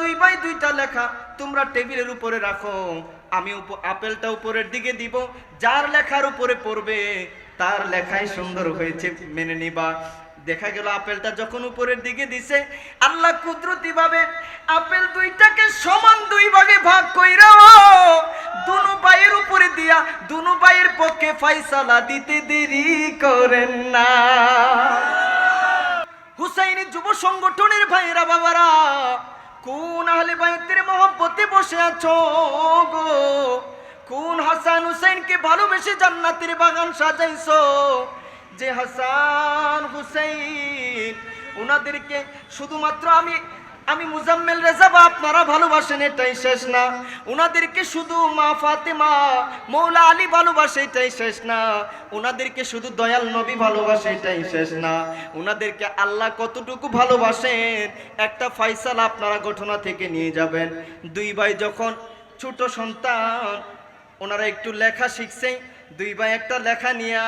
দুই ভাই দুইটা লেখা তোমরা টেবিলের উপরে রাখো। আমি আপেলটা উপরের দিকে দিব, যার লেখার উপরে পড়বে, তার লেখাই সুন্দর হয়েছে, মেনে নিবা। দেখা গেল আপেলটা যখন উপরের দিকে দিছে, আল্লাহ কুদরতি ভাবে আপেল দুইটাকে সমান দুই ভাগে ভাগ কইরা। দুনু পায়ের উপরে দিয়া, দুনু পায়ের পক্ষে ফাইসালা দিতে দেরি করেন না। হুসাইনি যুব সংগঠনের ভাইরা বাবারা কোন আহলে বাইতের মহব্বতে বসে আছো গো? কোন হাসান হুসাইনকে ভালোবেসে জান্নাতের বাগান সাজাইছো? যে হাসান হুসাইন ওনাদেরকে শুধুমাত্র আমি আমি মুজাম্মেল রেজা বা আপনারা ভালোবাসেন, এটাই শেষ না। ওনাদেরকে শুধু মা ফাতেমা, মৌলা আলী ভালোবাসে, এটাই শেষ না। ওনাদেরকে শুধু দয়াল নবী ভালোবাসে, এটাই শেষ না। ওনাদেরকে আল্লাহ কতটুকু ভালোবাসেন, একটা ফাইসালা আপনারা ঘটনা থেকে নিয়ে যাবেন। দুই ভাই যখন ছোট সন্তান, ওনারা একটু লেখা শিখছে দুই ভাই একটা লেখা নিয়ে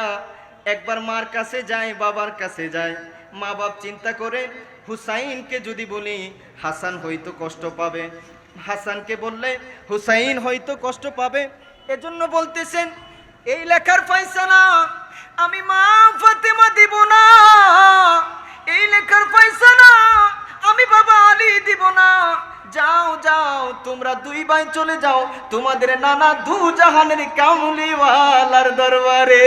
একবার মার কাছে যায়, বাবার কাছে যায়। মা বাপ চিন্তা করে, হুসাইনকে যদি বলি, হাসান হয়তো কষ্ট পাবে। হাসানকে বললে, হুসাইন হয়তো কষ্ট পাবে। এজন্য বলতেছেন, এই লেখার ফয়সালা আমি মা ফাতেমা দিব না। এই লেখার ফয়সালা আমি বাবা আলী দিব না। যাও যাও, তোমরা দুই ভাই চলে যাও তোমাদের নানা দু জাহানের কামলিওয়ালার দরবারে।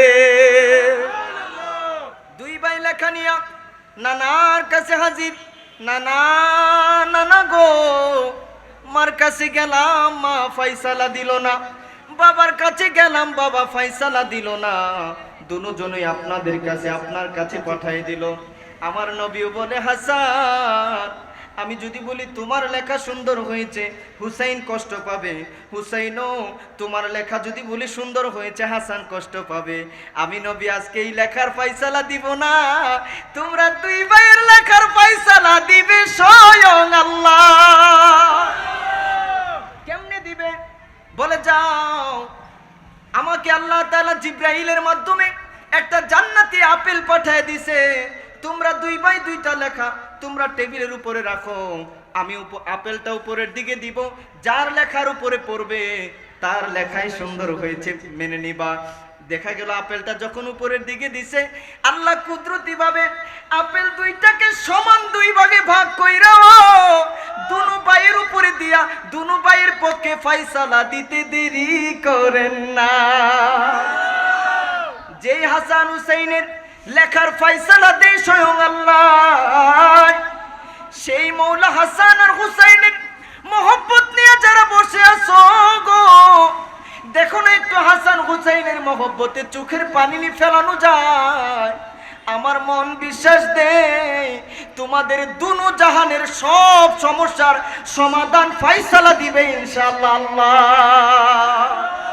লেখা নিয়া, নানার কাছে হাজির, নানা নানা গো, মার কাছে গেলাম, মা ফাইসালা দিল না, বাবার কাছে গেলাম, বাবা ফাইসালা দিল না, দুজনই আপনাদের কাছে, আপনার কাছে পাঠাই দিল। আমার নবীও বলে, হাসান আমি যদি বলি, তোমার লেখা সুন্দর হয়েছে, হুসাইন কষ্ট পাবে। হুসাইনও, তোমার লেখা যদি বলি সুন্দর হয়েছে, হাসান কষ্ট পাবে। আমি নবী, আজকে এই লেখার পাইসালা দিব না। তোমরা দুই ভাইয়ের লেখার পাইসালা দিবে স্বয়ং আল্লাহ। কেমনে দিবে? বলে, যাও, আমাকে আল্লাহ তাআলা জিব্রাইলের মাধ্যমে একটা জান্নাতি আপেল পাঠিয়ে দিছে। তোমরা দুই ভাই দুইটা লেখা তোমরা টেবিলের উপরে রাখো। আমি আপেলটা উপরের দিকে দিব। যার লেখার উপরে পড়বে, তার লেখাই সুন্দর হয়েছে, মেনে নিবা। দেখা গেল আপেলটা যখন উপরের দিকে দিছে, আল্লাহ কুদরতি ভাবে আপেল দুইটাকে সমান দুই ভাগে ভাগ কইরা। দুনো পায়ের উপরে দিয়া, দুনো পায়ের পক্ষে ফাইসালা দিতে দেরি করেন না। যেই হাসান হুসাইনের লেখার ফাইসালা দেয় স্বয়ং মহব্বতে চোখের পানি ফেলানো যায়। আমার মন বিশ্বাস দে তোমাদের দুনো জাহানের সব সমস্যার সমাধান, ফাইসালা দিবে ইনশাআল্লাহ। আল্লাহ